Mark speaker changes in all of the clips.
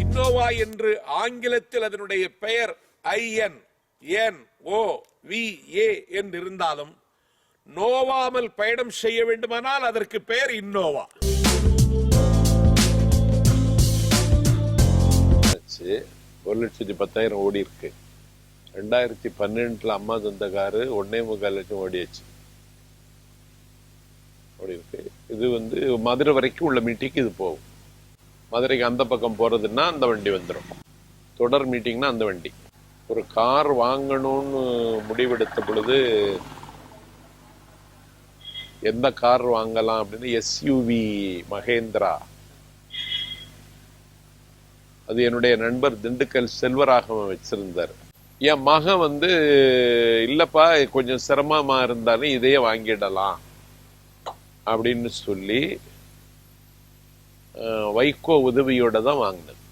Speaker 1: Innova என்று ஆங்கிலத்தில் அதனுடைய பெயர் IN N O V A என்றிருந்தாலும் நோவாமல் பயணம் செய்ய வேண்டுமானால் அதற்கு பெயர் இன்னோவா.
Speaker 2: ஒரு லட்சத்தி பத்தாயிரம் ஓடி இருக்கு. ரெண்டாயிரத்தி பன்னெண்டுல அம்மா தந்த காரு ஒன்னே முக்கால் லட்சம் ஓடியாச்சு ஓடி இருக்கு. இது வந்து மதுரை வரைக்கும் உள்ள மீட்டிங்க்கு இது போகும். மதுரைக்கு அந்த பக்கம் போறதுன்னா அந்த வண்டி வந்துடும் தொடர் மீட்டிங்னா அந்த வண்டி. ஒரு கார் வாங்கணும்னு முடிவெடுத்த பொழுது எந்த கார் வாங்கலாம் அப்படின்னு எஸ்யூவி மகேந்திரா. அது என்னுடைய நண்பர் திண்டுக்கல் செல்வராகவன் வச்சிருந்தார். என் மகன் வந்து இல்லப்பா கொஞ்சம் சிரமமா இருந்தாலும் இதையே வாங்கிடலாம். அப்படின்னு சொல்லி வைகோ உதவியோட தான் வாங்கினது.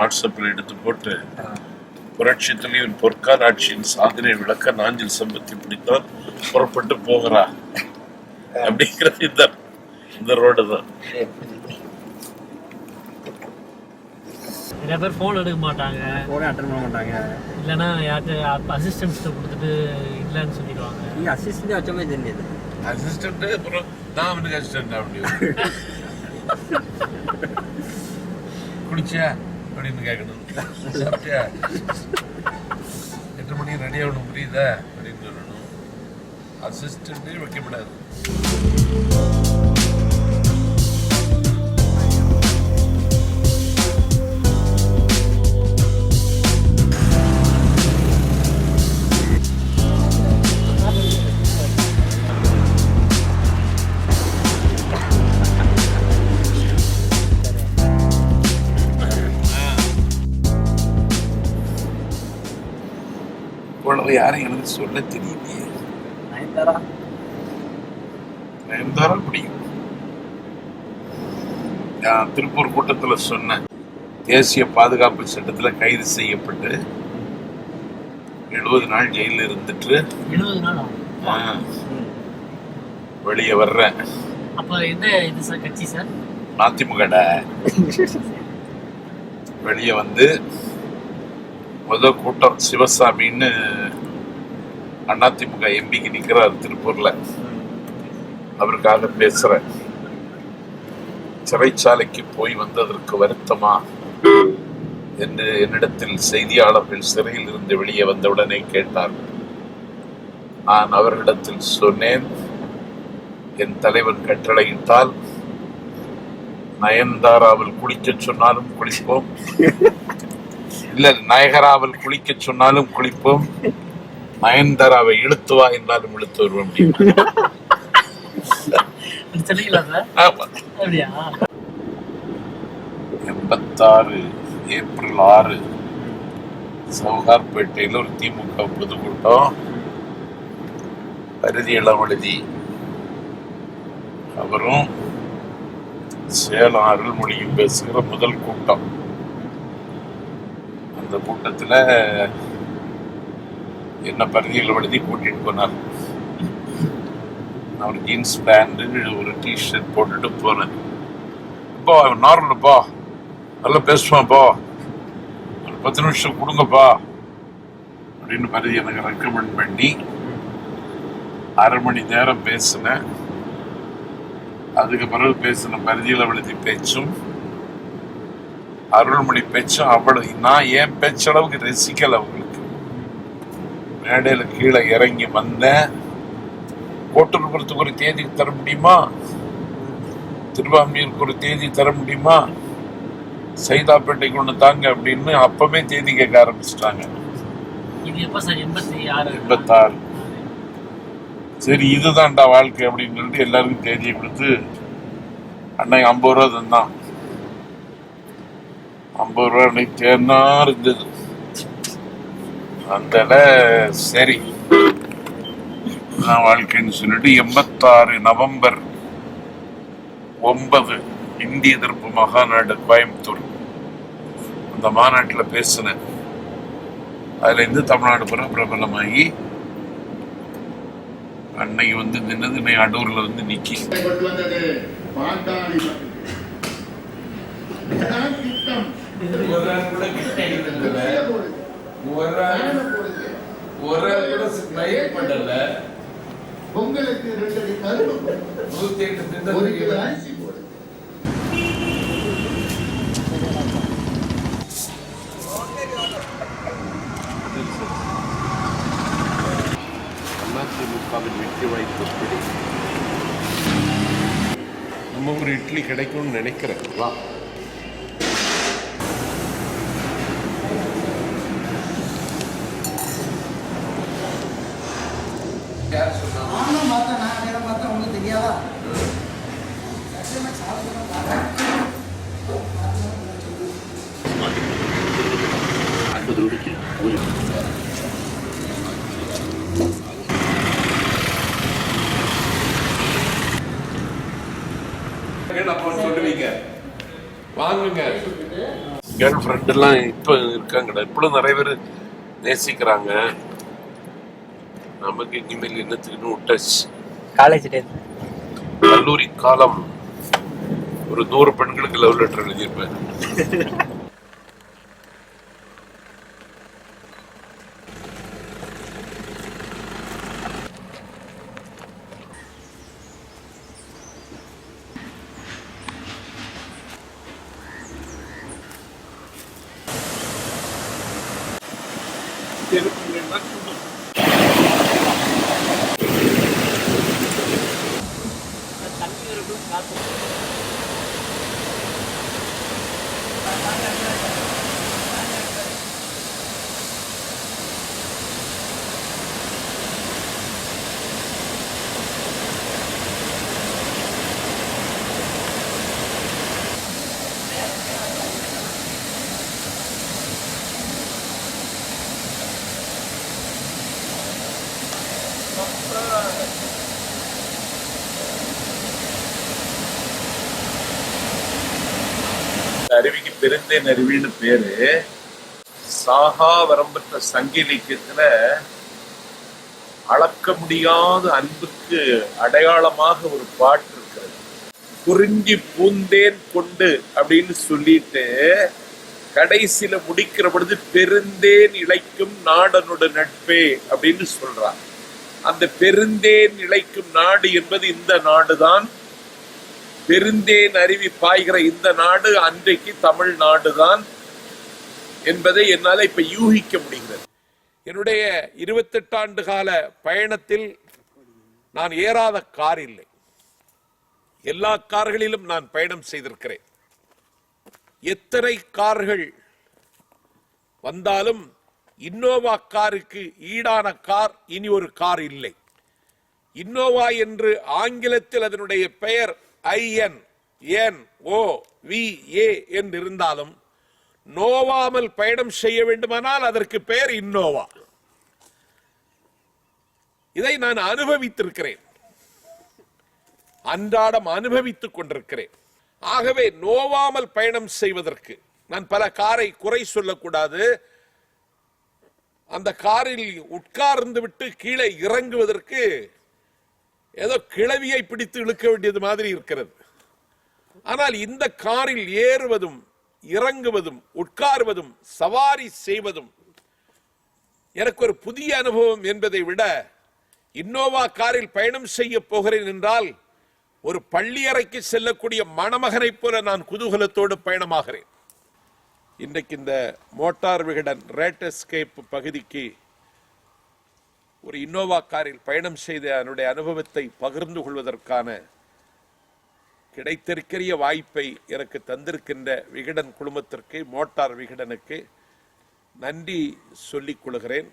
Speaker 3: வாட்ஸ்அப்பில் எடுத்து போட்டு புரட்சி தலைவர் பொற்கால ஆட்சியின் சாதனை விளக்க நாஞ்சில் சம்பத்தி பிடித்தால் புறப்பட்டு போகிறா. அப்படிங்கிறது இந்த இந்த ரோடு தான்.
Speaker 4: நிறைய பேர் ஃபோன் எடுக்க மாட்டாங்க.
Speaker 5: ஃபோனே அட்டன் பண்ண மாட்டாங்க.
Speaker 4: இல்லைன்னா யார்கிட்ட அசிஸ்டன்ஸ்கிட்ட கொடுத்துட்டு இல்லைன்னு சொல்லிடுவாங்க.
Speaker 5: நீங்க அசிஸ்டன்ட் வச்ச மாதிரி தெரியுது.
Speaker 3: அசிஸ்டன்ட் அப்புறம் நான் அவனுக்கு அசிஸ்டன்ட் அப்படி குளிச்சியா? அப்படின்னு கேட்கணும் சாப்பிட்டியா? எட்டு மணிக்கு ரெடி ஆகணும் புரியுதா? அப்படின்னு சொல்லணும். அசிஸ்டன்டே வைக்கப்படாது இவ்வளவு யாரும் எனக்கு சொல்ல தெரியலையே.
Speaker 5: நயன்தாரா?
Speaker 3: நயன்தாரா பிடிக்கும். நான் திருப்பூர் கூட்டத்துல சொன்னேன். தேசிய பாதுகாப்பு சட்டத்துல கைது செய்யப்பட்டு எழுபது நாள் ஜெயிலில் இருந்துட்டு வெளியே வர்றேன்.
Speaker 4: அப்போ எந்த இது சார் கட்சி சார்?
Speaker 3: அதிமுகட வெளியே வந்து முத கூட்டம் சிவசாமின்னு அதிமுக எம்பிக்கு நிற்கிறார் திருப்பூர்ல. அவருக்காக பேசுகிறேன் சிறைச்சாலைக்கு போய் வந்ததற்கு வருத்தமா? என்று என்னிடத்தில் செய்தியாளர்கள் சிறையில் இருந்து வெளியே வந்தவுடனே கேட்டார். நான் அவர்களிடத்தில் சொன்னேன் என் தலைவர் கட்டளையிட்டால் நயன்தாராவில் குளிக்க சொன்னாலும் குளிப்போம். இல்ல நயகராவில் குளிக்க சொன்னாலும் குளிப்போம். நயன்தாராவை இழுத்து வா என்றாலும் இழுத்து வருவோம் எண்பத்தாறு ஏப்ரல் ஆறு சவுகார்பேட்டையில் ஒரு திமுக பொதுக்கூட்டம். பருதி இளவழுதி அவரும் சேலம் அருள்மொழியும் பேசுகிற முதல் கூட்டம். அந்த கூட்டத்தில் என்ன பருதி படுத்தி கூட்டிட்டு போனார். நான் ஒரு ஜீன்ஸ் பேண்டு ஒரு டிஷர்ட் போட்டுட்டு போனேன் நார்மல் நார்மல்ப்பா. நல்லா பேசுவான்ப்பா. ஒரு பத்து நிமிஷம் கொடுங்கப்பா. அப்படின்னு பரிதி எனக்கு ரெக்கமெண்ட் பண்ணி அரை மணி நேரம் பேசினேன். அதுக்கு பிறகு பேசின பருதியில் விழுதி பேச்சும் அருள்மொழி பேச்சும் அவ்வளவு நான் ஏன் பேச்சளவுக்கு ரசிக்கல அவங்களுக்கு. மேடையில கீழே இறங்கி வந்தேன் கோட்டூர்புரத்துக்கு ஒரு தேதி தர முடியுமா? திருவாமியூருக்கு ஒரு தேதி தர முடியுமா? சைதாப்பேட்டைக்கு ஒன்று தாங்க அப்படின்னு அப்பவே தேதி கேட்க ஆரம்பிச்சிட்டாங்க. எண்பத்தாறு. சரி இதுதான்டா வாழ்க்கை அப்படின்னு சொல்லிட்டு எல்லாருக்கும் தேதியை கொடுத்து அன்னைக்கு ஐம்பது ரூபா தந்தான்.
Speaker 4: ஐம்பது ரூபா அன்னைக்கு இருந்தது அந்த சரி. நான் வாழ்க்கைன்னு சொல்லிட்டு எண்பத்தாறு நவம்பர் ஒன்பது இந்திய எதிர்ப்பு மகாநாடு கோயம்புத்தூர். அந்த மாநாட்டில் பேசினேன். அதுலேருந்து தமிழ்நாடு புற பிரபலமாகி அன்னைக்கு வந்து நின்னது இன்னைக்கு அடூரில் வந்து நிற்கி
Speaker 6: ஒரு ஆள் கூட பாண்டாளி மக்கள். இதுதான் திட்டம் வெற்றில போடுது. மேல போடுது. பொங்கலுக்கு ரெண்டு அடி கரும்பு எட்டு ஒரு அரிசி போடுது
Speaker 7: அதிமுகவின் வெற்றி வாய்ப்பு எப்படி? நம்ம ஒரு இட்லி கிடைக்கும்னு நினைக்கிறேன் வா சொல்லுவீங்க வாங்குங்க.
Speaker 4: கேர்ள் ஃப்ரெண்ட் எல்லாம் இப்ப இருக்காங்கடா. இப்பளும் நிறைய பேர் நேசிக்கிறாங்க. நமக்கு இனிமேல் என்னத்துக்குன்னு விட்டாச்சு.
Speaker 8: காலேஜ் டேஸ்
Speaker 4: கல்லூரி காலம். ஒரு நூறு பெண்களுக்கு லவ் லெட்டர் எழுதியிருப்பேன். அருவிக்கு பெருந்தேன் அருவின்னு பேரு சாகா வரம்பற்ற சங்க இலக்கியத்துல அளக்க முடியாத அன்புக்கு அடையாளமாக ஒரு பாட்டு இருக்கிறது. குறிஞ்சி பூந்தேன் கொண்டு அப்படின்னு சொல்லிட்டு கடைசியில முடிக்கிற பொழுது பெருந்தேன் இழைக்கும் நாடனோட நட்பே அப்படின்னு சொல்றான். அந்த பெருந்தேன் இழைக்கும் நாடு என்பது இந்த நாடுதான். பெருந்தேன் அருவி பாய்கிற இந்த நாடு அன்றைக்கு தமிழ்நாடு தான் என்பதை என்னால் இப்ப யூகிக்க முடிகிறது.
Speaker 3: என்னுடைய இருபத்தெட்டு ஆண்டு கால பயணத்தில் நான் ஏறாத கார் இல்லை. எல்லா கார்களிலும் நான் பயணம் செய்திருக்கிறேன். எத்தனை கார்கள் வந்தாலும் இன்னோவா காருக்கு ஈடான கார் இனி ஒரு கார் இல்லை. இன்னோவா என்று ஆங்கிலத்தில் அதனுடைய பெயர் IN N O V A என்று இருந்தாலும் நோவாமல் பயணம் செய்ய வேண்டுமானால் அதற்கு பெயர் இன்னோவா. இதை நான் அனுபவித்திருக்கிறேன். அன்றாடம் அனுபவித்துக் கொண்டிருக்கிறேன். ஆகவே நோவாமல் பயணம் செய்வதற்கு நான் பல காரை குறை சொல்லக்கூடாது. அந்த காரில் உட்கார்ந்து விட்டு கீழே இறங்குவதற்கு ஏதோ கிளவியை பிடித்து இழுக்க வேண்டியது மாதிரி இருக்கிறது. ஆனால் இந்த காரில் ஏறுவதும் இறங்குவதும் உட்காருவதும் சவாரி செய்வதும் எனக்கு ஒரு புதிய அனுபவம் என்பதை விட இன்னோவா காரில் பயணம் செய்ய போகிறேன் என்றால் ஒரு பள்ளி அறைக்கு செல்லக்கூடிய மணமகனைப் போல நான் குதூகலத்தோடு பயணமாகிறேன். இன்றைக்கு இந்த மோட்டார் விகடன் ரேட் எஸ்கேப் பகுதிக்கு ஒரு இன்னோவா காரில் பயணம் செய்த அதனுடைய அனுபவத்தை பகிர்ந்து கொள்வதற்கான கிடைத்திருக்கிற வாய்ப்பை எனக்கு தந்திருக்கின்ற விகடன் குழுமத்திற்கு மோட்டார் விகடனுக்கு நன்றி சொல்லிக் கொள்கிறேன்.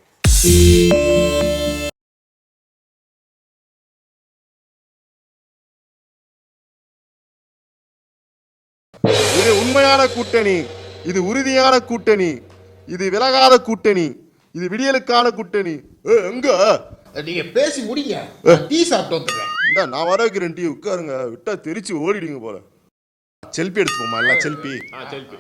Speaker 9: இது உண்மையான கூட்டணி
Speaker 6: இது உறுதியான கூட்டணி இது விலகாத கூட்டணி. இது விடியலுக்கான கூட்டணி. எங்க?
Speaker 7: நீங்க பேசி முடிங்க. டீ சாப்பிட்டு வந்துடுறேன்.
Speaker 6: இந்த நான் வர வைக்கிறேன் டீ. உட்காருங்க. விட்டா தெரிச்சு ஓடிடுங்க போல. செல்ஃபி எடுத்துப்போமா? எல்லாம் செல்ஃபி.
Speaker 2: செல்ஃபி.